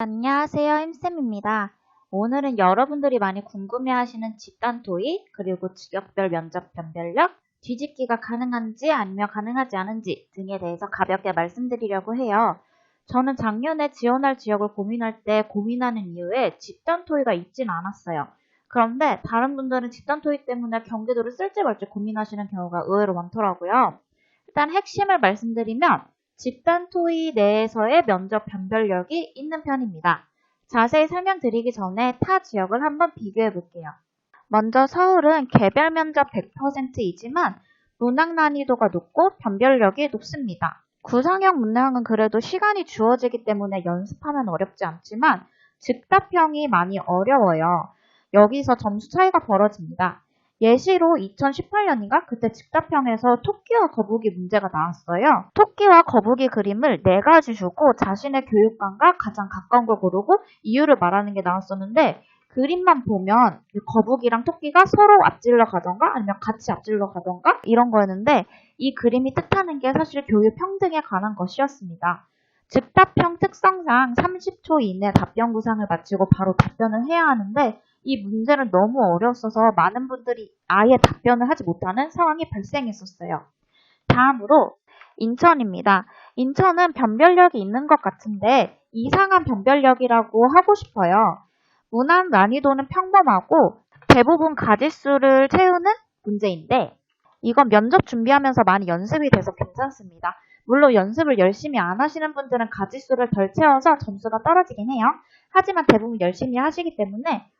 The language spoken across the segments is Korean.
안녕하세요, 임쌤입니다. 오늘은 여러분들이 많이 궁금해하시는 집단 토의, 그리고 직역별 면접 변별력, 뒤집기가 가능한지 아니면 가능하지 않은지 등에 대해서 가볍게 말씀드리려고 해요. 저는 작년에 지원할 지역을 고민할 때 고민하는 이유에 집단 토의가 있진 않았어요. 그런데 다른 분들은 집단 토의 때문에 경기도를 쓸지 말지 고민하시는 경우가 의외로 많더라고요. 일단 핵심을 말씀드리면 집단 토의 내에서의 면접 변별력이 있는 편입니다. 자세히 설명드리기 전에 타 지역을 한번 비교해 볼게요. 먼저 서울은 개별 면접 100%이지만 문항 난이도가 높고 변별력이 높습니다. 구상형 문항은 그래도 시간이 주어지기 때문에 연습하면 어렵지 않지만 즉답형이 많이 어려워요. 여기서 점수 차이가 벌어집니다. 예시로 2018년인가 그때 직답형에서 토끼와 거북이 문제가 나왔어요. 토끼와 거북이 그림을 네 가지 주고 자신의 교육관과 가장 가까운 걸 고르고 이유를 말하는 게 나왔었는데 그림만 보면 거북이랑 토끼가 서로 앞질러 가던가 아니면 같이 앞질러 가던가 이런 거였는데 이 그림이 뜻하는 게 사실 교육 평등에 관한 것이었습니다. 즉답형 특성상 30초 이내 답변 구상을 마치고 바로 답변을 해야 하는데 이 문제는 너무 어려웠어서 많은 분들이 아예 답변을 하지 못하는 상황이 발생했었어요. 다음으로 인천입니다. 인천은 변별력이 있는 것 같은데 이상한 변별력이라고 하고 싶어요. 문항 난이도는 평범하고 대부분 가지수를 채우는 문제인데 이건 면접 준비하면서 많이 연습이 돼서 괜찮습니다. 물론 연습을 열심히 안 하시는 분들은 가지수를 덜 채워서 점수가 떨어지긴 해요. 하지만 대부분 열심히 하시기 때문에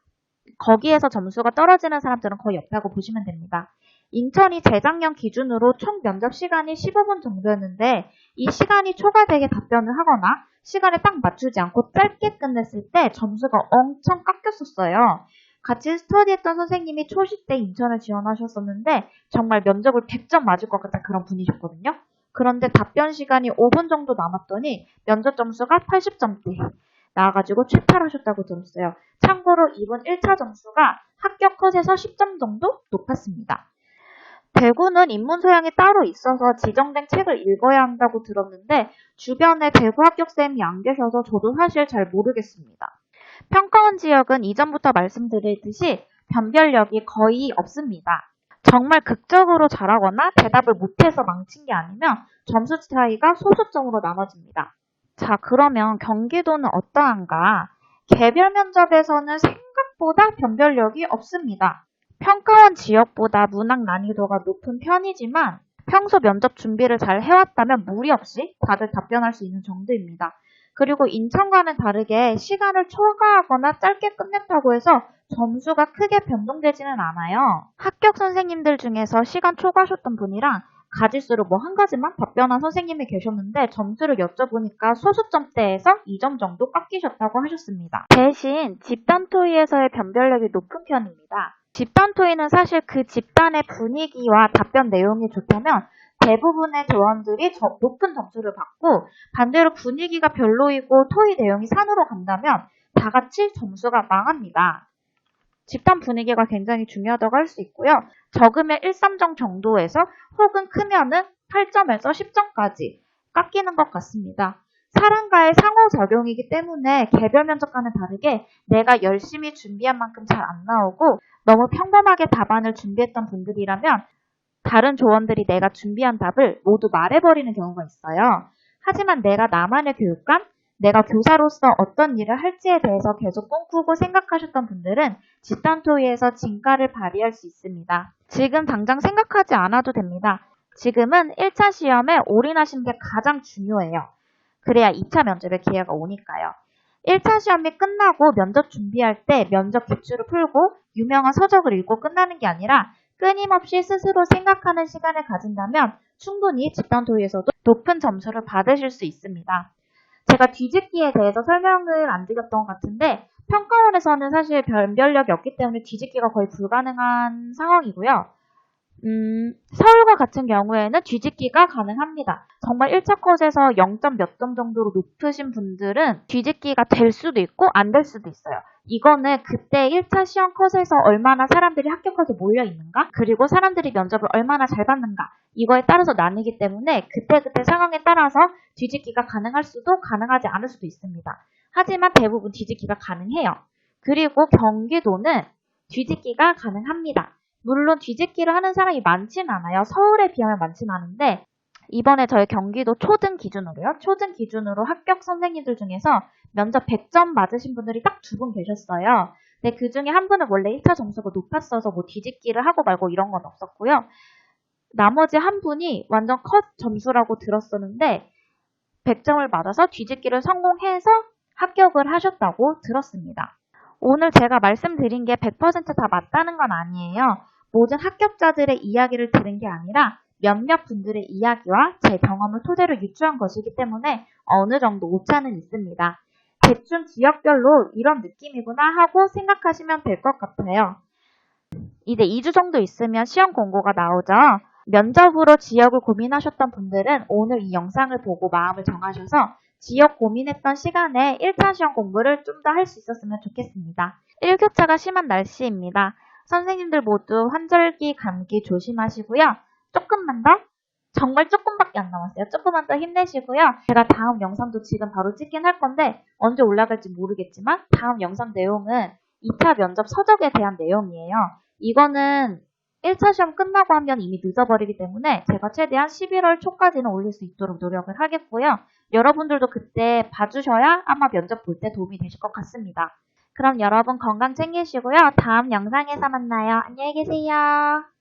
거기에서 점수가 떨어지는 사람들은 거의 없다고 보시면 됩니다. 인천이 재작년 기준으로 총 면접 시간이 15분 정도였는데 이 시간이 초과되게 답변을 하거나 시간에 딱 맞추지 않고 짧게 끝냈을 때 점수가 엄청 깎였었어요. 같이 스터디했던 선생님이 초시 때 인천을 지원하셨었는데 정말 면접을 100점 맞을 것 같은 그런 분이셨거든요. 그런데 답변 시간이 5분 정도 남았더니 면접 점수가 80점대 나와가지고 최탈하셨다고 들었어요. 참고로 이번 1차 점수가 합격 컷에서 10점 정도 높았습니다. 대구는 입문 소양이 따로 있어서 지정된 책을 읽어야 한다고 들었는데 주변에 대구 합격쌤이 안 계셔서 저도 사실 잘 모르겠습니다. 평가원 지역은 이전부터 말씀드렸듯이 변별력이 거의 없습니다. 정말 극적으로 잘하거나 대답을 못해서 망친 게 아니면 점수 차이가 소수점으로 나눠집니다. 자, 그러면 경기도는 어떠한가? 개별 면접에서는 생각보다 변별력이 없습니다. 평가원 지역보다 문항 난이도가 높은 편이지만 평소 면접 준비를 잘 해왔다면 무리 없이 다들 답변할 수 있는 정도입니다. 그리고 인천과는 다르게 시간을 초과하거나 짧게 끝냈다고 해서 점수가 크게 변동되지는 않아요. 합격 선생님들 중에서 시간 초과하셨던 분이랑 가지수로 뭐 한 가지만 답변한 선생님이 계셨는데 점수를 여쭤보니까 소수점대에서 2점 정도 깎이셨다고 하셨습니다. 대신 집단 토의에서의 변별력이 높은 편입니다. 집단 토의는 사실 그 집단의 분위기와 답변 내용이 좋다면 대부분의 조원들이 저- 높은 점수를 받고 반대로 분위기가 별로이고 토의 내용이 산으로 간다면 다 같이 점수가 망합니다. 집단 분위기가 굉장히 중요하다고 할 수 있고요. 적으면 1, 3점 정도에서 혹은 크면은 8점에서 10점까지 깎이는 것 같습니다. 사람과의 상호작용이기 때문에 개별 면접과는 다르게 내가 열심히 준비한 만큼 잘 안 나오고 너무 평범하게 답안을 준비했던 분들이라면 다른 조원들이 내가 준비한 답을 모두 말해버리는 경우가 있어요. 하지만 내가 나만의 교육감, 내가 교사로서 어떤 일을 할지에 대해서 계속 꿈꾸고 생각하셨던 분들은 집단 토의에서 진가를 발휘할 수 있습니다. 지금 당장 생각하지 않아도 됩니다. 지금은 1차 시험에 올인하시는 게 가장 중요해요. 그래야 2차 면접에 기회가 오니까요. 1차 시험이 끝나고 면접 준비할 때 면접 기출을 풀고 유명한 서적을 읽고 끝나는 게 아니라 끊임없이 스스로 생각하는 시간을 가진다면 충분히 집단 토의에서도 높은 점수를 받으실 수 있습니다. 제가 뒤집기에 대해서 설명을 안 드렸던 것 같은데 평가원에서는 사실 변별력이 없기 때문에 뒤집기가 거의 불가능한 상황이고요. 음, 서울과 같은 경우에는 뒤집기가 가능합니다. 정말 1차 컷에서 0점 몇 점 정도로 높으신 분들은 뒤집기가 될 수도 있고 안 될 수도 있어요. 이거는 그때 1차 시험 컷에서 얼마나 사람들이 합격해서 몰려 있는가, 그리고 사람들이 면접을 얼마나 잘 받는가, 이거에 따라서 나뉘기 때문에 그때그때 상황에 따라서 뒤집기가 가능할 수도 가능하지 않을 수도 있습니다. 하지만 대부분 뒤집기가 가능해요. 그리고 경기도는 뒤집기가 가능합니다. 물론 뒤집기를 하는 사람이 많진 않아요. 서울에 비하면 많진 않은데 이번에 저희 경기도 초등 기준으로요. 초등 기준으로 합격 선생님들 중에서 면접 100점 맞으신 분들이 딱 두 분 계셨어요. 근데 그 중에 한 분은 원래 1차 점수가 높았어서 뭐 뒤집기를 하고 말고 이런 건 없었고요. 나머지 한 분이 완전 컷 점수라고 들었었는데 100점을 맞아서 뒤집기를 성공해서 합격을 하셨다고 들었습니다. 오늘 제가 말씀드린 게 100%다 맞다는 건 아니에요. 모든 합격자들의 이야기를 들은 게 아니라 몇몇 분들의 이야기와 제 경험을 토대로 유추한 것이기 때문에 어느 정도 오차는 있습니다. 대충 지역별로 이런 느낌이구나 하고 생각하시면 될 것 같아요. 이제 2주 정도 있으면 시험 공고가 나오죠. 면접으로 지역을 고민하셨던 분들은 오늘 이 영상을 보고 마음을 정하셔서 지역 고민했던 시간에 1차 시험 공부를 좀 더 할 수 있었으면 좋겠습니다. 일교차가 심한 날씨입니다. 선생님들 모두 환절기, 감기 조심하시고요. 조금만 더, 정말 조금밖에 안 남았어요. 조금만 더 힘내시고요. 제가 다음 영상도 지금 바로 찍긴 할 건데 언제 올라갈지 모르겠지만 다음 영상 내용은 2차 면접 서적에 대한 내용이에요. 이거는 1차 시험 끝나고 하면 이미 늦어버리기 때문에 제가 최대한 11월 초까지는 올릴 수 있도록 노력을 하겠고요. 여러분들도 그때 봐주셔야 아마 면접 볼 때 도움이 되실 것 같습니다. 그럼 여러분 건강 챙기시고요. 다음 영상에서 만나요. 안녕히 계세요.